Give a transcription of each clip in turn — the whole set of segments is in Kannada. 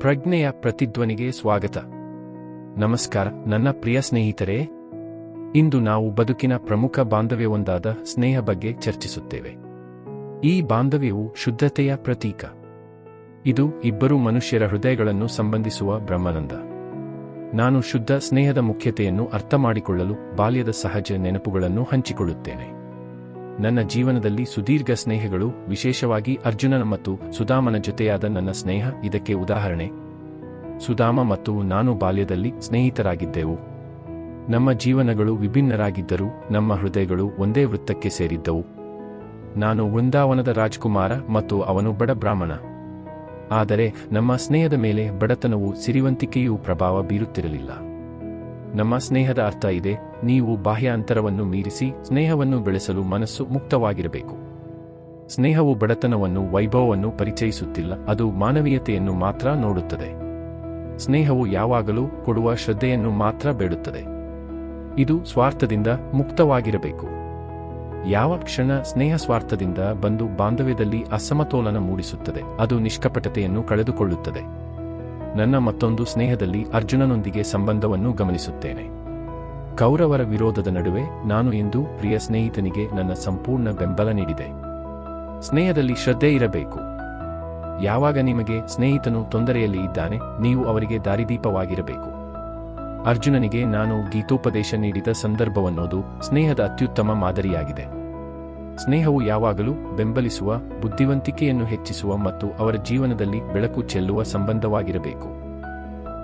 ಪ್ರಜ್ಞೆಯ ಪ್ರತಿಧ್ವನಿಗೆ ಸ್ವಾಗತ. ನಮಸ್ಕಾರ, ನನ್ನ ಪ್ರಿಯ ಸ್ನೇಹಿತರೇ. ಇಂದು ನಾವು ಬದುಕಿನ ಪ್ರಮುಖ ಬಾಂಧವ್ಯವೊಂದಾದ ಸ್ನೇಹ ಬಗ್ಗೆ ಚರ್ಚಿಸುತ್ತೇವೆ. ಈ ಬಾಂಧವ್ಯವು ಶುದ್ಧತೆಯ ಪ್ರತೀಕ. ಇದು ಇಬ್ಬರು ಮನುಷ್ಯರ ಹೃದಯಗಳನ್ನು ಸಂಬಂಧಿಸುವ ಬ್ರಹ್ಮನಂದ. ನಾನು ಶುದ್ಧ ಸ್ನೇಹದ ಮುಖ್ಯತೆಯನ್ನು ಅರ್ಥಮಾಡಿಕೊಳ್ಳಲು ಬಾಲ್ಯದ ಸಹಜ ನೆನಪುಗಳನ್ನು ಹಂಚಿಕೊಳ್ಳುತ್ತೇನೆ. ನನ್ನ ಜೀವನದಲ್ಲಿ ಸುದೀರ್ಘ ಸ್ನೇಹಗಳು, ವಿಶೇಷವಾಗಿ ಅರ್ಜುನನ ಮತ್ತು ಸುಧಾಮನ ಜೊತೆಯಾದ ನನ್ನ ಸ್ನೇಹ. ಇದಕ್ಕೆ ಉದಾಹರಣೆ. ಸುಧಾಮ ಮತ್ತು ನಾನು ಬಾಲ್ಯದಲ್ಲಿ ಸ್ನೇಹಿತರಾಗಿದ್ದೆವು. ನಮ್ಮ ಜೀವನಗಳು ವಿಭಿನ್ನರಾಗಿದ್ದರೂ, ನಮ್ಮ ಹೃದಯಗಳು ಒಂದೇ ವೃತ್ತಕ್ಕೆ ಸೇರಿದ್ದವು. ನಾನು ವೃಂದಾವನದ ರಾಜ್ಕುಮಾರ ಮತ್ತು ಅವನು ಬಡ ಬ್ರಾಹ್ಮಣ. ಆದರೆ, ನಮ್ಮ ಸ್ನೇಹದ ಮೇಲೆ ಬಡತನವು ಸಿರಿವಂತಿಕೆಯೂ ಪ್ರಭಾವ ಬೀರುತ್ತಿರಲಿಲ್ಲ. ನಮ್ಮ ಸ್ನೇಹದ ಅರ್ಥ ಇದೆ, ನೀವು ಬಾಹ್ಯ ಅಂತರವನ್ನು ಮೀರಿಸಿ ಸ್ನೇಹವನ್ನು ಬೆಳೆಸಲು ಮನಸ್ಸು ಮುಕ್ತವಾಗಿರಬೇಕು. ಸ್ನೇಹವು ಬಡತನವನ್ನು, ವೈಭವವನ್ನು ಪರಿಚಯಿಸುತ್ತಿಲ್ಲ, ಅದು ಮಾನವೀಯತೆಯನ್ನು ಮಾತ್ರ ನೋಡುತ್ತದೆ. ಸ್ನೇಹವು ಯಾವಾಗಲೂ ಕೊಡುವ ಶ್ರದ್ಧೆಯನ್ನು ಮಾತ್ರ ಬೇಡುತ್ತದೆ. ಇದು ಸ್ವಾರ್ಥದಿಂದ ಮುಕ್ತವಾಗಿರಬೇಕು. ಯಾವ ಕ್ಷಣ ಸ್ನೇಹ ಸ್ವಾರ್ಥದಿಂದ ಬಂದು ಬಾಂಧವ್ಯದಲ್ಲಿ ಅಸಮತೋಲನ ಮೂಡಿಸುತ್ತದೆ, ಅದು ನಿಷ್ಕಪಟತೆಯನ್ನು ಕಳೆದುಕೊಳ್ಳುತ್ತದೆ. ನನ್ನ ಮತ್ತೊಂದು ಸ್ನೇಹದಲ್ಲಿ ಅರ್ಜುನನೊಂದಿಗೆ ಸಂಬಂಧವನ್ನು ಗಮನಿಸುತ್ತೇನೆ. ಕೌರವರ ವಿರೋಧದ ನಡುವೆ ನಾನು ಎಂದು ಪ್ರಿಯ ಸ್ನೇಹಿತನಿಗೆ ನನ್ನ ಸಂಪೂರ್ಣ ಬೆಂಬಲ ನೀಡಿದೆ. ಸ್ನೇಹದಲ್ಲಿ ಶ್ರದ್ಧೆ ಇರಬೇಕು. ಯಾವಾಗ ನಿಮಗೆ ಸ್ನೇಹಿತನು ತೊಂದರೆಯಲ್ಲಿ ಇದ್ದಾನೆ, ನೀವು ಅವರಿಗೆ ದಾರಿದೀಪವಾಗಿರಬೇಕು. ಅರ್ಜುನನಿಗೆ ನಾನು ಗೀತೋಪದೇಶ ನೀಡಿದ ಸಂದರ್ಭವನ್ನೋದು ಸ್ನೇಹದ ಅತ್ಯುತ್ತಮ ಮಾದರಿಯಾಗಿದೆ. ಸ್ನೇಹವು ಯಾವಾಗಲೂ ಬೆಂಬಲಿಸುವ, ಬುದ್ಧಿವಂತಿಕೆಯನ್ನು ಹೆಚ್ಚಿಸುವ ಮತ್ತು ಅವರ ಜೀವನದಲ್ಲಿ ಬೆಳಕು ಚೆಲ್ಲುವ ಸಂಬಂಧವಾಗಿರಬೇಕು.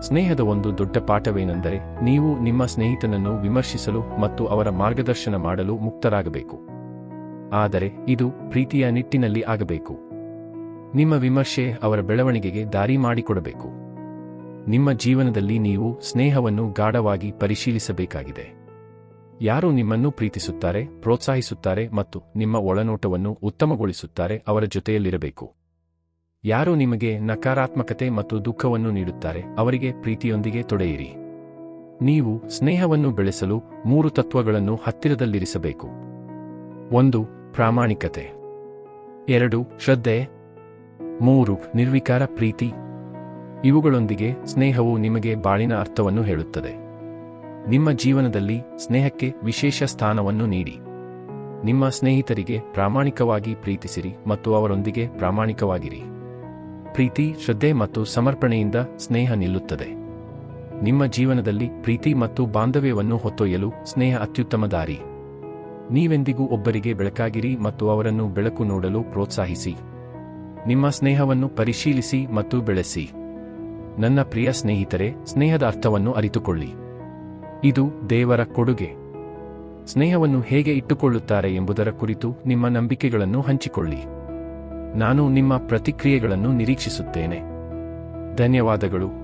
ಸ್ನೇಹದ ಒಂದು ದೊಡ್ಡ ಪಾಠವೇನೆಂದರೆ ನೀವು ನಿಮ್ಮ ಸ್ನೇಹಿತನನ್ನು ವಿಮರ್ಶಿಸಲು ಮತ್ತು ಅವರ ಮಾರ್ಗದರ್ಶನ ಮಾಡಲು ಮುಕ್ತರಾಗಬೇಕು. ಆದರೆ ಇದು ಪ್ರೀತಿಯ ನಿಟ್ಟಿನಲ್ಲಿ ಆಗಬೇಕು. ನಿಮ್ಮ ವಿಮರ್ಶೆ ಅವರ ಬೆಳವಣಿಗೆಗೆ ದಾರಿ ಮಾಡಿಕೊಡಬೇಕು. ನಿಮ್ಮ ಜೀವನದಲ್ಲಿ ನೀವು ಸ್ನೇಹವನ್ನು ಗಾಢವಾಗಿ ಪರಿಶೀಲಿಸಬೇಕಾಗಿದೆ. ಯಾರು ನಿಮ್ಮನ್ನು ಪ್ರೀತಿಸುತ್ತಾರೆ, ಪ್ರೋತ್ಸಾಹಿಸುತ್ತಾರೆ ಮತ್ತು ನಿಮ್ಮ ಒಳನೋಟವನ್ನು ಉತ್ತಮಗೊಳಿಸುತ್ತಾರೆ ಅವರ ಜೊತೆಯಲ್ಲಿರಬೇಕು. ಯಾರು ನಿಮಗೆ ನಕಾರಾತ್ಮಕತೆ ಮತ್ತು ದುಃಖವನ್ನು ನೀಡುತ್ತಾರೆ, ಅವರಿಗೆ ಪ್ರೀತಿಯೊಂದಿಗೆ ತೊಡೆಯಿರಿ ನೀವು ಸ್ನೇಹವನ್ನು ಬೆಳೆಸಲು ಮೂರು ತತ್ವಗಳನ್ನು ಹತ್ತಿರದಲ್ಲಿರಿಸಬೇಕು. ಒಂದು, ಪ್ರಾಮಾಣಿಕತೆ. ಎರಡು, ಶ್ರದ್ಧೆ. ಮೂರು, ನಿರ್ವಿಕಾರ ಪ್ರೀತಿ. ಇವುಗಳೊಂದಿಗೆ ಸ್ನೇಹವು ನಿಮಗೆ ಬಾಳಿನ ಅರ್ಥವನ್ನು ಹೇಳುತ್ತದೆ. ನಿಮ್ಮ ಜೀವನದಲ್ಲಿ ಸ್ನೇಹಕ್ಕೆ ವಿಶೇಷ ಸ್ಥಾನವನ್ನು ನೀಡಿ. ನಿಮ್ಮ ಸ್ನೇಹಿತರಿಗೆ ಪ್ರಾಮಾಣಿಕವಾಗಿ ಪ್ರೀತಿಸಿರಿ ಮತ್ತು ಅವರೊಂದಿಗೆ ಪ್ರಾಮಾಣಿಕವಾಗಿರಿ. ಪ್ರೀತಿ, ಶ್ರದ್ಧೆ ಮತ್ತು ಸಮರ್ಪಣೆಯಿಂದ ಸ್ನೇಹ ನಿಲ್ಲುತ್ತದೆ. ನಿಮ್ಮ ಜೀವನದಲ್ಲಿ ಪ್ರೀತಿ ಮತ್ತು ಬಾಂಧವ್ಯವನ್ನು ಹೊತ್ತೊಯ್ಯಲು ಸ್ನೇಹ ಅತ್ಯುತ್ತಮ ದಾರಿ. ನೀವೆಂದಿಗೂ ಒಬ್ಬರಿಗೆ ಬೆಳಕಾಗಿರಿ ಮತ್ತು ಅವರನ್ನು ಬೆಳಕು ನೋಡಲು ಪ್ರೋತ್ಸಾಹಿಸಿ. ನಿಮ್ಮ ಸ್ನೇಹವನ್ನು ಪರಿಶೀಲಿಸಿ ಮತ್ತು ಬೆಳೆಸಿ. ನನ್ನ ಪ್ರಿಯ ಸ್ನೇಹಿತರೆ, ಸ್ನೇಹದ ಅರ್ಥವನ್ನು ಅರಿತುಕೊಳ್ಳಿ. ಇದು ದೇವರ ಕೊಡುಗೆ. ಸ್ನೇಹವನ್ನು ಹೇಗೆ ಇಟ್ಟುಕೊಳ್ಳುತ್ತಾರೆ ಎಂಬುದರ ಕುರಿತು ನಿಮ್ಮ ನಂಬಿಕೆಗಳನ್ನು ಹಂಚಿಕೊಳ್ಳಿ. ನಾನು ನಿಮ್ಮ ಪ್ರತಿಕ್ರಿಯೆಗಳನ್ನು ನಿರೀಕ್ಷಿಸುತ್ತೇನೆ. ಧನ್ಯವಾದಗಳು.